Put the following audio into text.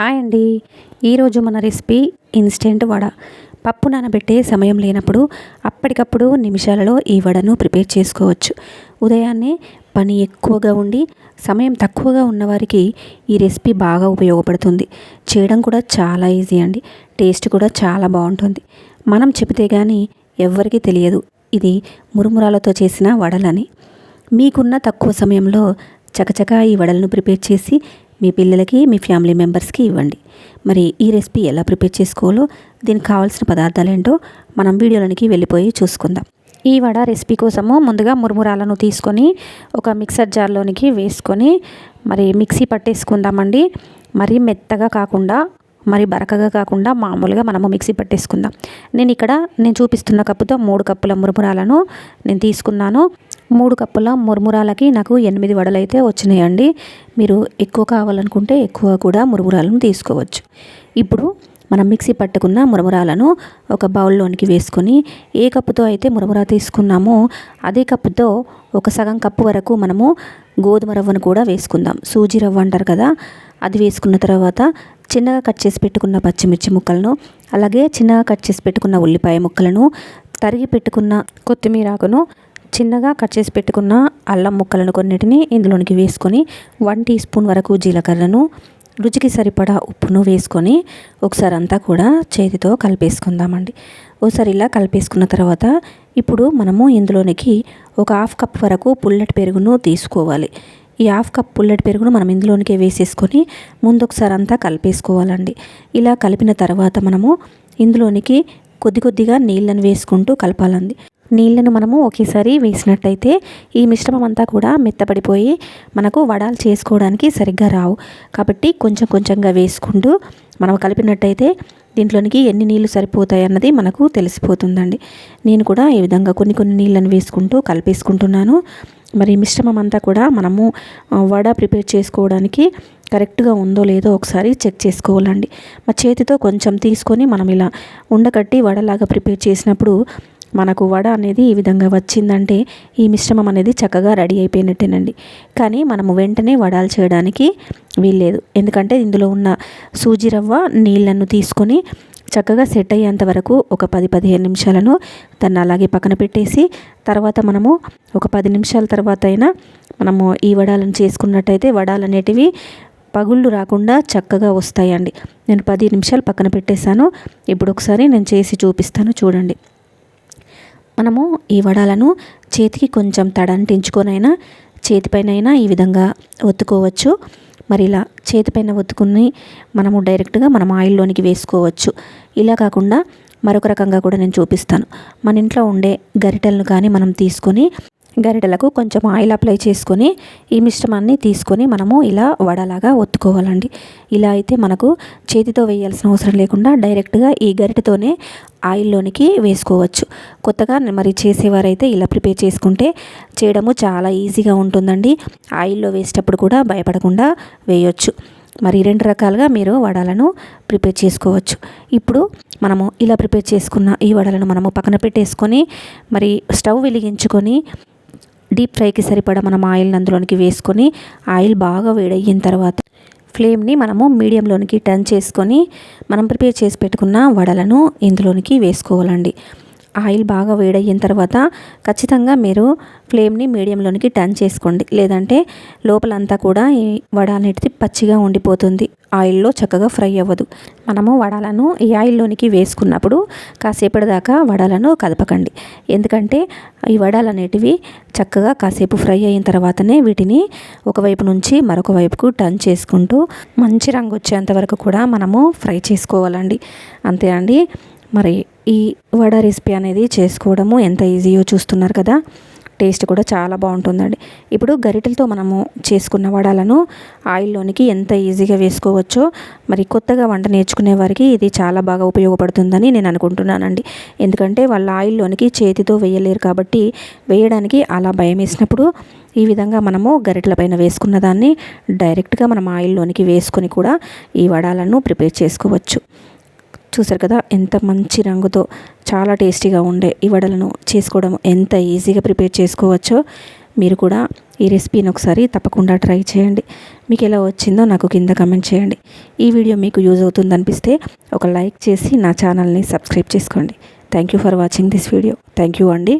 Hi అండి. ఈరోజు మన రెసిపీ ఇన్స్టెంట్ వడ. పప్పు నానబెట్టే సమయం లేనప్పుడు అప్పటికప్పుడు నిమిషాలలో ఈ వడను ప్రిపేర్ చేసుకోవచ్చు. ఉదయాన్నే పని ఎక్కువగా ఉండి సమయం తక్కువగా ఉన్నవారికి ఈ రెసిపీ బాగా ఉపయోగపడుతుంది. చేయడం కూడా చాలా ఈజీ అండి. టేస్ట్ కూడా చాలా బాగుంటుంది. మనం చెబితే కానీ ఎవ్వరికీ తెలియదు ఇది మురుమురాలతో చేసిన వడలని. మీకున్న తక్కువ సమయంలో చకచకా ఈ వడలను ప్రిపేర్ చేసి మీ పిల్లలకి మీ ఫ్యామిలీ మెంబర్స్కి ఇవ్వండి. మరి ఈ రెసిపీ ఎలా ప్రిపేర్ చేసుకోవాలో దీనికి కావాల్సిన పదార్థాలు ఏంటో మనం వీడియోలోనికి వెళ్ళిపోయి చూసుకుందాం. ఈ వడ రెసిపీ కోసము ముందుగా మురుమురాలను తీసుకొని ఒక మిక్సర్ జార్లోనికి వేసుకొని మరి మిక్సీ పట్టేసుకుందామండి. మరి మెత్తగా కాకుండా మరి బరకగా కాకుండా మామూలుగా మనము మిక్సీ పట్టేసుకుందాం. నేను ఇక్కడ నేను చూపిస్తున్న కప్పుతో మూడు కప్పుల మురుమురాలను నేను తీసుకున్నాను. మూడు కప్పుల మురుమురాలకి నాకు ఎనిమిది వడలైతే వచ్చినాయండి. మీరు ఎక్కువ కావాలనుకుంటే ఎక్కువ కూడా మురుమురాలను తీసుకోవచ్చు. ఇప్పుడు మనం మిక్సీ పట్టుకున్న మురమురాలను ఒక బౌల్లోనికి వేసుకొని ఏ కప్పుతో అయితే మురమురా తీసుకున్నామో అదే కప్పుతో ఒక సగం కప్పు వరకు మనము గోధుమ రవ్వను కూడా వేసుకుందాం. సూజీ రవ్వ అంటారు కదా అది వేసుకున్న తర్వాత చిన్నగా కట్ చేసి పెట్టుకున్న పచ్చిమిర్చి ముక్కలను అలాగే చిన్నగా కట్ చేసి పెట్టుకున్న ఉల్లిపాయ ముక్కలను తరిగి పెట్టుకున్న కొత్తిమీరాకును చిన్నగా కట్ చేసి పెట్టుకున్న అల్లం ముక్కలను కొన్నిటిని ఇందులోనికి వేసుకొని వన్ టీ స్పూన్ వరకు జీలకర్రను రుచికి సరిపడా ఉప్పును వేసుకొని ఒకసారి అంతా కూడా చేతితో కలిపేసుకుందామండి. ఒకసారి ఇలా కలిపేసుకున్న తర్వాత ఇప్పుడు మనము ఇందులోనికి ఒక హాఫ్ కప్ వరకు పుల్లటి పెరుగును తీసుకోవాలి. ఈ హాఫ్ కప్ పుల్లటి పెరుగును మనం ఇందులోనికి వేసేసుకొని ముందు ఒకసారి అంతా కలిపేసుకోవాలండి. ఇలా కలిపిన తర్వాత మనము ఇందులోనికి కొద్ది కొద్దిగా నీళ్ళని వేసుకుంటూ కలపాలండి. నీళ్ళను మనము ఒకేసారి వేసినట్టయితే ఈ మిశ్రమం అంతా కూడా మెత్తపడిపోయి మనకు వడాలు చేసుకోవడానికి సరిగ్గా రావు. కాబట్టి కొంచెం కొంచెంగా వేసుకుంటూ మనం కలిపినట్టయితే దీంట్లోనికి ఎన్ని నీళ్ళు సరిపోతాయి అన్నది మనకు తెలిసిపోతుందండి. నేను కూడా ఈ విధంగా కొన్ని కొన్ని నీళ్ళను వేసుకుంటూ కలిపేసుకుంటున్నాను. మరి మిశ్రమం అంతా కూడా మనము వడ ప్రిపేర్ చేసుకోవడానికి కరెక్ట్గా ఉందో లేదో ఒకసారి చెక్ చేసుకోవాలండి. మా చేతితో కొంచెం తీసుకొని మనం ఇలా ఉండకట్టి వడలాగా ప్రిపేర్ చేసినప్పుడు మనకు వడ అనేది ఈ విధంగా వచ్చిందంటే ఈ మిశ్రమం అనేది చక్కగా రెడీ అయిపోయినట్టేనండి. కానీ మనము వెంటనే వడాలు చేయడానికి వీల్లేదు. ఎందుకంటే ఇందులో ఉన్న సూజీ రవ్వ నీళ్ళను తీసుకొని చక్కగా సెట్ అయ్యేంత వరకు ఒక పది పదిహేను నిమిషాలను దాన్ని అలాగే పక్కన పెట్టేసి తర్వాత మనము ఒక పది నిమిషాల తర్వాత అయినా మనము ఈ వడాలను చేసుకున్నట్టయితే వడాలు అనేటివి పగుళ్ళు రాకుండా చక్కగా వస్తాయండి. నేను పది నిమిషాలు పక్కన పెట్టేశాను. ఇప్పుడు ఒకసారి నేను చేసి చూపిస్తాను. చూడండి. మనము ఈ వడాలను చేతికి కొంచెం తడంటించుకొనైనా చేతిపైనైనా ఈ విధంగా ఒత్తుకోవచ్చు. మరి ఇలా చేతిపైన ఒత్తుకుని మనము డైరెక్ట్గా మనం ఆయిల్లోనికి వేసుకోవచ్చు. ఇలా కాకుండా మరొక రకంగా కూడా నేను చూపిస్తాను. మన ఇంట్లో ఉండే గరిటెలను కానీ మనం తీసుకొని గరిటెలకు కొంచెం ఆయిల్ అప్లై చేసుకొని ఈ మిశ్రమాన్ని తీసుకొని మనము ఇలా వడలాగా ఒత్తుకోవాలండి. ఇలా అయితే మనకు చేతితో వేయాల్సిన అవసరం లేకుండా డైరెక్ట్గా ఈ గరిటెతోనే ఆయిల్లోనికి వేసుకోవచ్చు. కొత్తగా మరి చేసేవారైతే ఇలా ప్రిపేర్ చేసుకుంటే చేయడము చాలా ఈజీగా ఉంటుందండి. ఆయిల్లో వేసేటప్పుడు కూడా భయపడకుండా వేయొచ్చు. మరి రెండు రకాలుగా మీరు వడలను ప్రిపేర్ చేసుకోవచ్చు. ఇప్పుడు మనము ఇలా ప్రిపేర్ చేసుకున్న ఈ వడలను మనము పక్కన పెట్టేసుకొని మరి స్టవ్ వెలిగించుకొని డీప్ ఫ్రైకి సరిపడా మనం ఆయిల్ని అందులోనికి వేసుకొని ఆయిల్ బాగా వేడయిన తర్వాత ఫ్లేమ్ని మనము మీడియంలోనికి టర్న్ చేసుకొని మనం ప్రిపేర్ చేసి పెట్టుకున్న వడలను ఇందులోనికి వేసుకోవాలండి. ఆయిల్ బాగా వేడయిన తర్వాత ఖచ్చితంగా మీరు ఫ్లేమ్ని మీడియంలోనికి టర్న్ చేసుకోండి. లేదంటే లోపలంతా కూడా ఈ వడ అనేది పచ్చిగా ఉండిపోతుంది. ఆయిల్లో చక్కగా ఫ్రై అవ్వదు. మనము వడాలను ఈ ఆయిల్లోనికి వేసుకున్నప్పుడు కాసేపటి దాకా వడాలను కదపకండి. ఎందుకంటే ఈ వడాలు అనేటివి చక్కగా కాసేపు ఫ్రై అయిన తర్వాతనే వీటిని ఒకవైపు నుంచి మరొక వైపుకు టర్న్ చేసుకుంటూ మంచి రంగు వచ్చేంత వరకు కూడా మనము ఫ్రై చేసుకోవాలండి. అంతే అండి. మరి ఈ వడ రెసిపీ అనేది చేసుకోవడము ఎంత ఈజీయో చూస్తున్నారు కదా. టేస్ట్ కూడా చాలా బాగుంటుందండి. ఇప్పుడు గరిటెలతో మనము చేసుకున్న వడాలను ఆయిల్లోనికి ఎంత ఈజీగా వేసుకోవచ్చో మరి కొత్తగా వంట నేర్చుకునే వారికి ఇది చాలా బాగా ఉపయోగపడుతుందని నేను అనుకుంటున్నానండి. ఎందుకంటే వాళ్ళ ఆయిల్లోనికి చేతితో వేయలేరు కాబట్టి వేయడానికి అలా భయం వేసినప్పుడు ఈ విధంగా మనము గరిటెల పైన వేసుకున్న దాన్ని డైరెక్ట్గా మనం ఆయిల్లోనికి వేసుకొని కూడా ఈ వడాలను ప్రిపేర్ చేసుకోవచ్చు. చూసారు కదా ఎంత మంచి రంగుతో చాలా టేస్టీగా ఉండే ఈ వడలను చేసుకోవడం ఎంత ఈజీగా ప్రిపేర్ చేసుకోవచ్చో మీరు కూడా ఈ రెసిపీని ఒకసారి తప్పకుండా ట్రై చేయండి. మీకు ఎలా వచ్చిందో నాకు కింద కమెంట్ చేయండి. ఈ వీడియో మీకు యూజ్ అవుతుంది అనిపిస్తే ఒక లైక్ చేసి నా ఛానల్ని సబ్స్క్రైబ్ చేసుకోండి. Thank you for watching this video thank you అండి.